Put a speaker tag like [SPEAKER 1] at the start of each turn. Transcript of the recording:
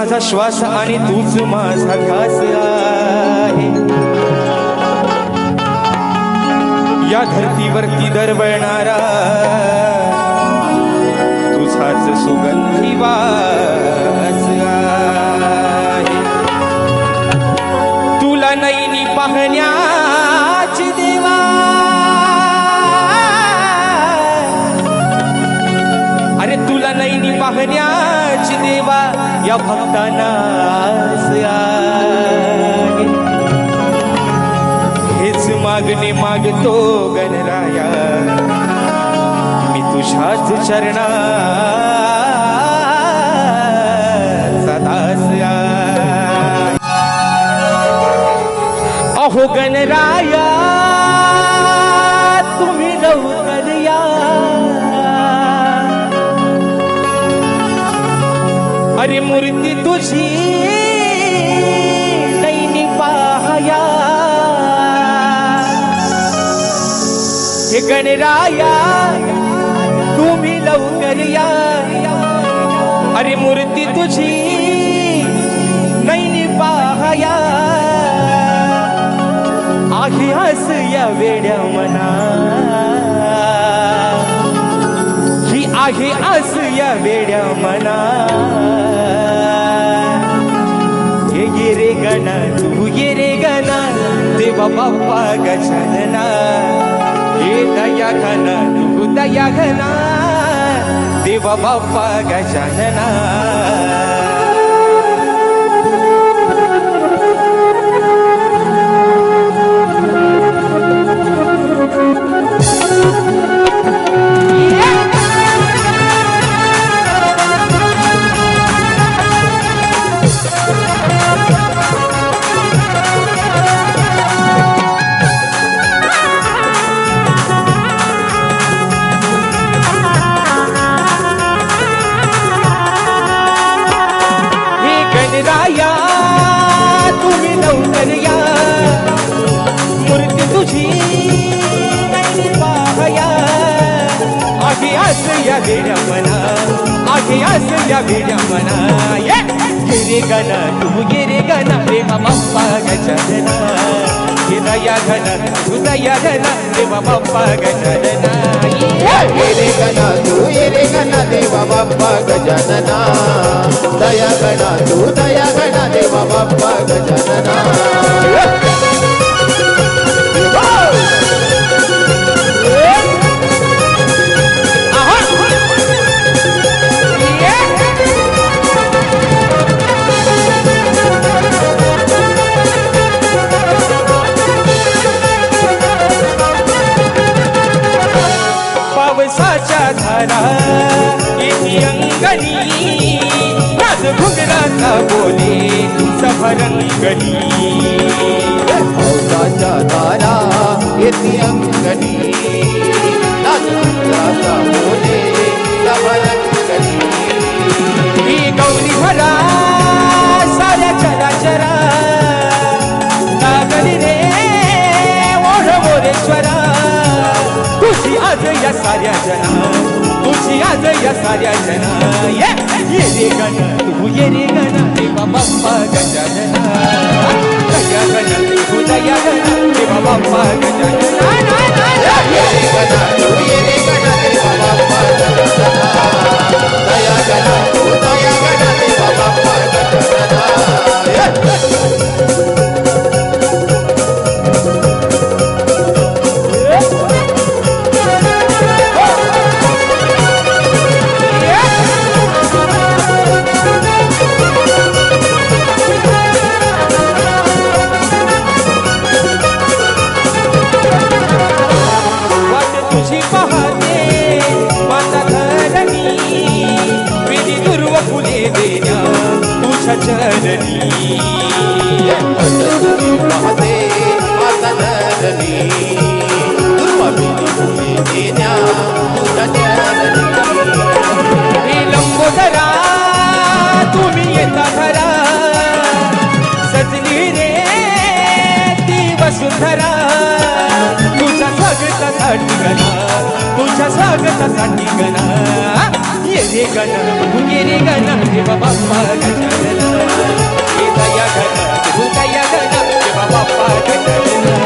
[SPEAKER 1] माझा श्वास आणि तूच माझा ध्यास आहे. या धरतीवरती दरवळणारा तुझाच सुगंधी वास आहे. तुला नैनी पाहण्याची देवा. अरे तुला नैनी पाहण्या या भक्तांना हेच मागणे मागतो गणराया. मी तुझ्याच चरणा सदास्या अहो गणराया. अरे मूर्ती तुझी दैनी पाहया. हे गणराया तुम्ही लवकर या. अरे मूर्ती तुझी नैनी पाहया. आहे हस या वेड्या मना आहे आस या वेड्या मना। हे गे रे गणा तू गे रे गणा देवा बाप्पा गजानना हे दया घना तू दया घना देवा बाप्पा गजानना आहे या वेड्या मना आहे या वेड्या मना. ये गिरे गना तू गिरे गणा देवा मप्पा गजना हृदया घन घना घन दया मप्पा गजना बाप्पा गजानना
[SPEAKER 2] ये रे गणा तू ये रे गणा देवा बाप्पा गजानना दया गणा तू दया गणा देवा
[SPEAKER 1] पावसाच्या धारा येती अंगणी. राज घुंगराचा बोले सभरंगणी
[SPEAKER 2] पावसाच्या धारा येती अंगणी. नाचुराचा बोले सबरंगणी
[SPEAKER 1] ही गौरी भरा साऱ्या चराचरा. लागली रे ओढ मोरेश्वरा. तुझी आज या साऱ्या जना आज या साऱ्या जना ये रे गण तू ये रे गण देवा बाप्पा गजानना. दया गण तू दया गण देवा बाप्पा गजानना. तुझ्या चरणी
[SPEAKER 2] पाहते आता धरणी दुर्वाबिनी देण्या तुझ्या चरणी
[SPEAKER 1] लंबोदरा तुम्ही येता घरा सजली रे ती वसुंधरा तुझ्या स्वागतासाठी गणा. तुझ्या स्वागतासाठी गणा. गिरी गण गिरी गण शिव बाप्पा गण गीतया गण
[SPEAKER 2] भूतया गण शिव बाप्पा गण